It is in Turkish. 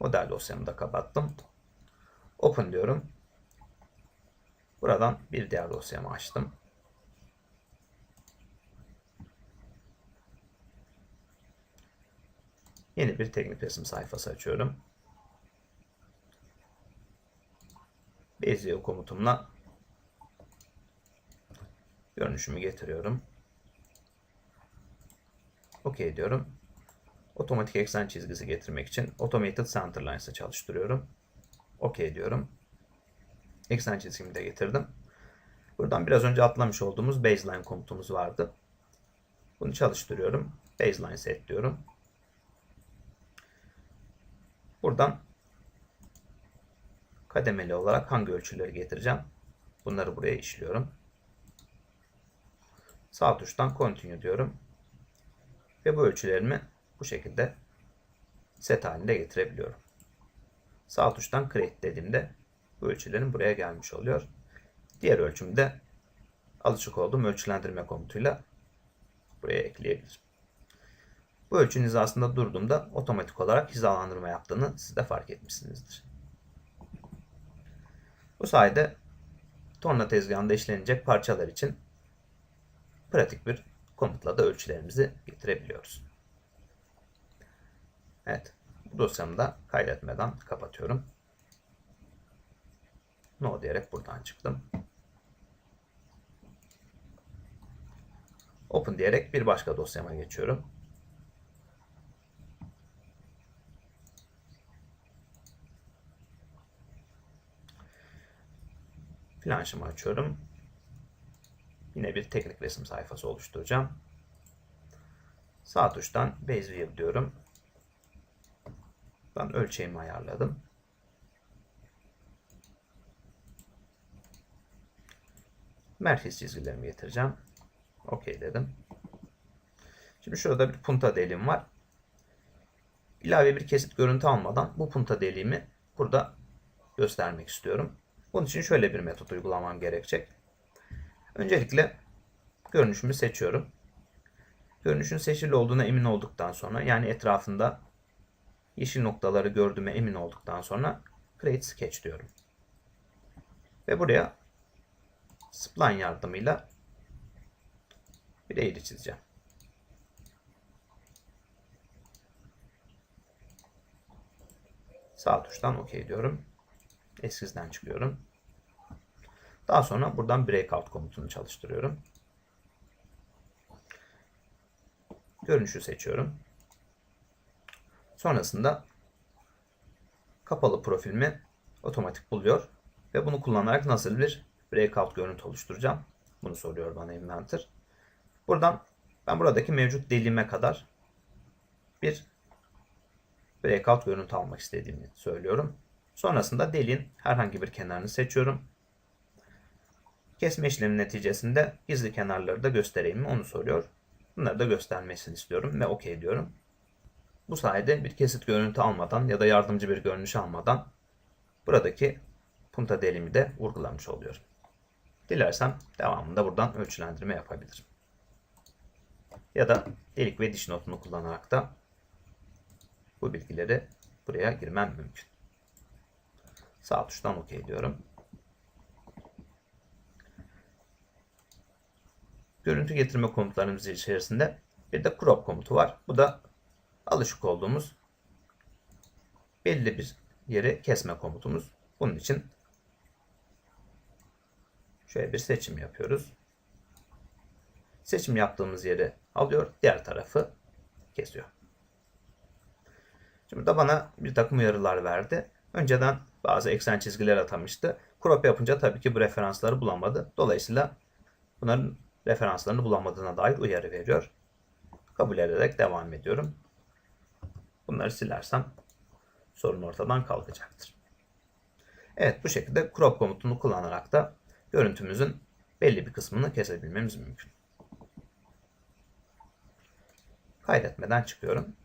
Model dosyamı da kapattım. Open diyorum. Buradan bir diğer dosyamı açtım. Yeni bir teknik resim sayfası açıyorum. Bezier komutumla görünüşümü getiriyorum. OK diyorum. Otomatik eksen çizgisi getirmek için Automated Centerlines'ı çalıştırıyorum. OK diyorum. Eksen çizgimi de getirdim. Buradan biraz önce atlamış olduğumuz baseline komutumuz vardı. Bunu çalıştırıyorum. Baseline set diyorum. Buradan kademeli olarak hangi ölçüleri getireceğim? Bunları buraya işliyorum. Sağ tuştan continue diyorum. Ve bu ölçülerimi bu şekilde set halinde getirebiliyorum. Sağ tuştan create dediğimde bu ölçülerin buraya gelmiş oluyor. Diğer ölçümde alışık olduğum ölçülendirme komutuyla buraya ekleyebilirim. Bu ölçünün hizasında durduğumda otomatik olarak hizalandırma yaptığını siz de fark etmişsinizdir. Bu sayede torna tezgahında işlenecek parçalar için pratik bir komutla da ölçülerimizi getirebiliyoruz. Evet, bu dosyamı da kaydetmeden kapatıyorum. No diyerek buradan çıktım. Open diyerek bir başka dosyama geçiyorum. Planşımı açıyorum. Yine bir teknik resim sayfası oluşturacağım. Sağ tuştan Bezier diyorum. Ben ölçeğimi ayarladım. Merkez çizgilerimi getireceğim. OK dedim. Şimdi şurada bir punta deliğim var. İlave bir kesit görüntü almadan bu punta deliğimi burada göstermek istiyorum. Bunun için şöyle bir metot uygulamam gerekecek. Öncelikle görünüşümü seçiyorum. Görünüşün seçili olduğuna emin olduktan sonra yani etrafında yeşil noktaları gördüğüme emin olduktan sonra Create Sketch diyorum. Ve buraya spline yardımıyla bir eğri çizeceğim. Sağ tuştan OK diyorum. Eskizden çıkıyorum. Daha sonra buradan breakout komutunu çalıştırıyorum. Görünüşü seçiyorum. Sonrasında kapalı profilimi otomatik buluyor ve bunu kullanarak nasıl bir breakout görüntü oluşturacağım. Bunu soruyor bana Inventor. Buradan ben buradaki mevcut deliğime kadar bir breakout görüntü almak istediğimi söylüyorum. Sonrasında deliğin herhangi bir kenarını seçiyorum. Kesme işlemi neticesinde gizli kenarları da göstereyim mi onu soruyor. Bunları da göstermesini istiyorum ve OK diyorum. Bu sayede bir kesit görüntü almadan ya da yardımcı bir görünüş almadan buradaki punta delimi de vurgulamış oluyorum. Dilersem devamında buradan ölçülendirme yapabilirim. Ya da delik ve diş notunu kullanarak da bu bilgileri buraya girmem mümkün. Sağ tuştan OK diyorum. Görüntü getirme komutlarımız içerisinde bir de crop komutu var. Bu da alışık olduğumuz belli bir yeri kesme komutumuz. Bunun için şöyle bir seçim yapıyoruz. Seçim yaptığımız yeri alıyor, diğer tarafı kesiyor. Şimdi da bana bir takım uyarılar verdi. Önceden bazı eksen çizgiler atamıştı. Crop yapınca tabii ki bu referansları bulamadı. Dolayısıyla bunların referanslarını bulamadığına dair uyarı veriyor. Kabul ederek devam ediyorum. Bunları silersem sorun ortadan kalkacaktır. Evet bu şekilde crop komutunu kullanarak da görüntümüzün belli bir kısmını kesebilmemiz mümkün. Kaydetmeden çıkıyorum.